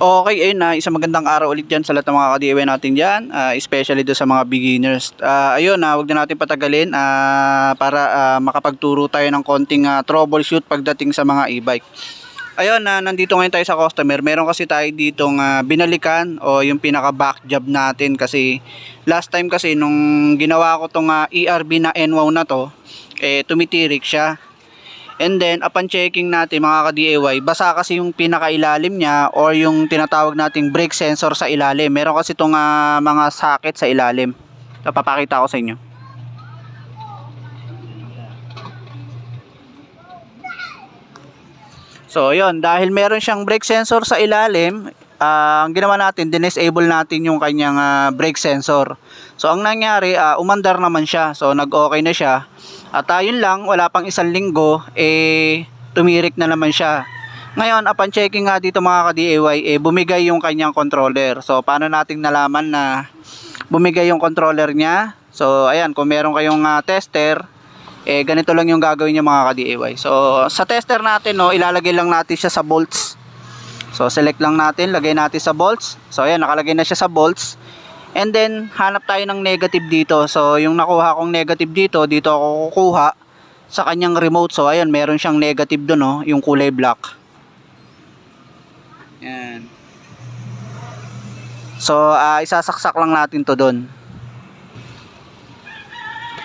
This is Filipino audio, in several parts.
Okay, ayun na, isang magandang araw ulit dyan sa lahat ng mga ka-DIY natin dyan, ah, especially do sa mga beginners. Ah, ayun, na, wag na natin patagalin ah, para ah, makapagturo tayo ng konting ah, troubleshoot pagdating sa mga e-bike. Ayun, na nandito ngayon tayo sa customer. Meron kasi tayo ditong ah, binalikan o yung pinaka back job natin kasi last time kasi nung ginawa ko tong ah, ERB na NWOW na to, eh tumitirik siya. And then, upon checking natin mga ka-DIY, basa kasi yung pinakailalim niya or yung tinatawag nating brake sensor sa ilalim. Meron kasi itong ah, mga socket sa ilalim. So, papakita ko sa inyo. So, yun. Dahil meron siyang brake sensor sa ilalim, ah, ang ginawa natin, dinesable natin yung kanyang ah, brake sensor. So, ang nangyari, ah, umandar naman siya. So, nag-okay na siya. At ah, yun lang, wala pang isang linggo, eh, tumirik na naman siya. Ngayon, upon checking nga dito mga ka-DIY, eh, bumigay yung kanyang controller. So, paano natin nalaman na bumigay yung controller niya? So, ayan, kung meron kayong ah, tester, eh, ganito lang yung gagawin niyo mga ka-DIY. So, sa tester natin, no, ilalagay lang natin siya sa bolts. So, select lang natin, lagay natin sa bolts. So, ayan, nakalagay na siya sa bolts. And then, hanap tayo ng negative dito. So, yung nakuha kong negative dito, dito ako kukuha sa kanyang remote. So, ayan, meron siyang negative doon, no, yung kulay black. Yan. So, ah, isasaksak lang natin to doon.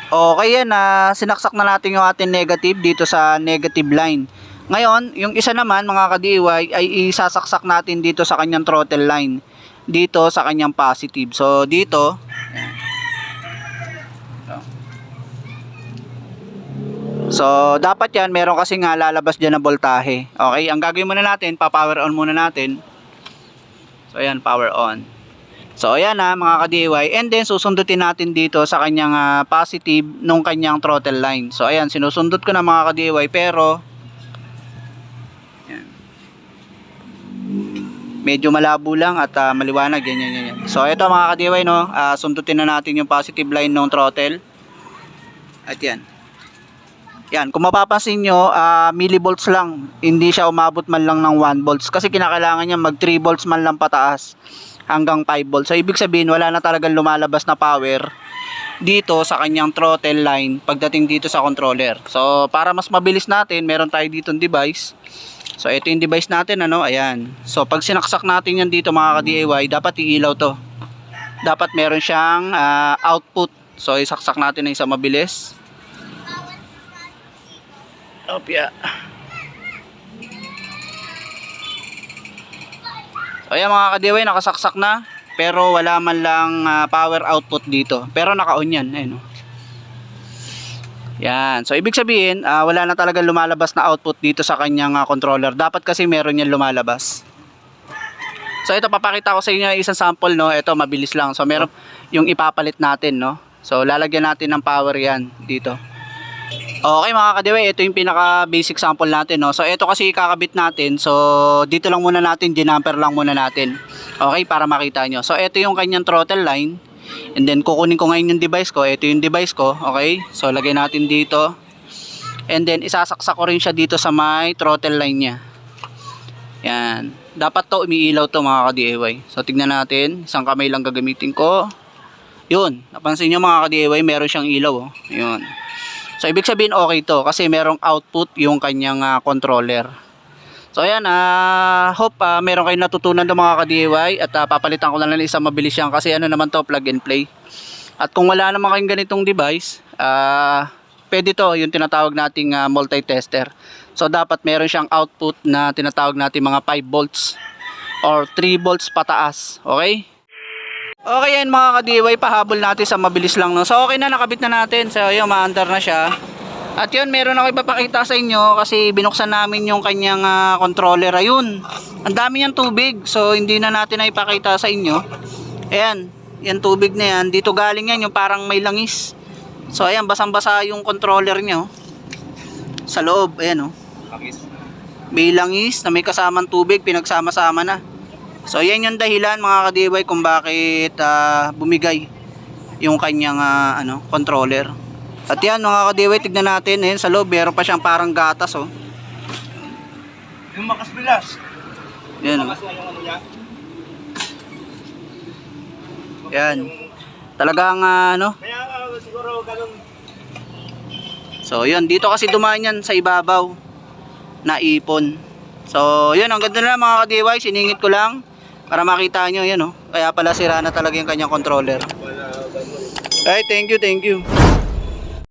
Okay yan, na sinaksak na natin yung ating negative dito sa negative line. Ngayon, yung isa naman mga ka-DIY ay isasaksak natin dito sa kanyang throttle line. Dito sa kanyang positive. So, dito. So, dapat yan, meron kasi nga lalabas dyan na voltahe. Okay, ang gagawin muna natin, pa-power on muna natin. So, ayan, power on. So, ayan na mga ka-DIY. And then, susundutin natin dito sa kanyang ah, positive nung kanyang throttle line. So, ayan, sinusundot ko na mga ka-DIY. Pero, ayan. Medyo malabo lang at ah, maliwanag. Yan, yan, yan. So, ito mga ka-DIY, no? ah, sundutin na natin yung positive line ng throttle. At yan. Yan, kung mapapansin nyo, ah, millivolts lang. Hindi siya umabot man lang ng 1 volts. Kasi kinakailangan niya mag 3 volts man lang pataas hanggang 5 volts. So, ibig sabihin, wala na talagang lumalabas na power dito sa kanyang throttle line pagdating dito sa controller. So, para mas mabilis natin, meron tayo dito device. So, ito yung device natin, ano, ayan. So, pag sinaksak natin yan dito mga ka-DIY, dapat iilaw to. Dapat meron siyang ah, output. So, isaksak natin ng isang mabilis. Opya. So, ayan mga ka-DIY, nakasaksak na. Pero wala man lang ah, power output dito. Pero naka-on yan. Ayan, oh. Yan. So, ibig sabihin, ah, wala na talaga lumalabas na output dito sa kanyang ah, controller. Dapat kasi meron yan lumalabas. So, ito papakita ko sa inyo isang sample, no. Ito, mabilis lang. So, meron yung ipapalit natin, no. So, lalagyan natin ng power yan dito. Okay mga kadiwe, ito yung pinaka basic sample natin no. So ito kasi kakabit natin. So dito lang muna natin, dinamper lang muna natin. Okay, para makita nyo. So ito yung kanyang throttle line. And then kukunin ko ngayon yung device ko. Ito yung device ko. Okay, so lagay natin dito. And then isasaksak ko rin siya dito sa may throttle line niya. Yan. Dapat to umiilaw to mga ka-DIY. So tignan natin. Isang kamay lang gagamitin ko. Yun. Napansin nyo mga ka-DIY, meron siyang ilaw. Oh. Yun. So, ibig sabihin okay to kasi merong output yung kanyang ah, controller. So, ayan, ah, hope ah, meron kayong natutunan ng mga ka-DIY at ah, papalitan ko na lang isang mabilis yan kasi ano naman to, plug and play. At kung wala naman kayong ganitong device, ah, pwede to, yung tinatawag nating ah, multi-tester. So, dapat meron siyang output na tinatawag natin mga 5 volts or 3 volts pataas. Okay? Okay yan mga ka-DIY, pahabol natin sa mabilis lang. No? So okay na, nakabit na natin. So yun, maandar na siya. At yun, meron ako ipapakita sa inyo kasi binuksan namin yung kanyang ah, controller. Ayun, ang dami niyang tubig. So hindi na natin na ipakita sa inyo. Ayan, yan tubig na yan. Dito galing yan, yung parang may langis. So ayan, basang-basa yung controller niyo. Sa loob, ayan oh. May langis na may kasamang tubig, pinagsama-sama na. So yan yung dahilan mga ka-DIY kung bakit ah, bumigay yung kanyang ah, ano, controller. At yan mga ka-DIY, tignan natin eh, sa loob meron pa siyang parang gatas oh. Yung makas bilas. Yan oh. Ano. Yan. Talagang ah, ano, Kaya ah, siguro ganun. So, yun. Dito kasi dumaan yan sa ibabaw na ipon. So, yun. Ang ganda na mga ka-DIY. Siningit ko lang para makita nyo. Yan, oh. Kaya pala sira na talaga yung kanyang controller. Ay, thank you, thank you.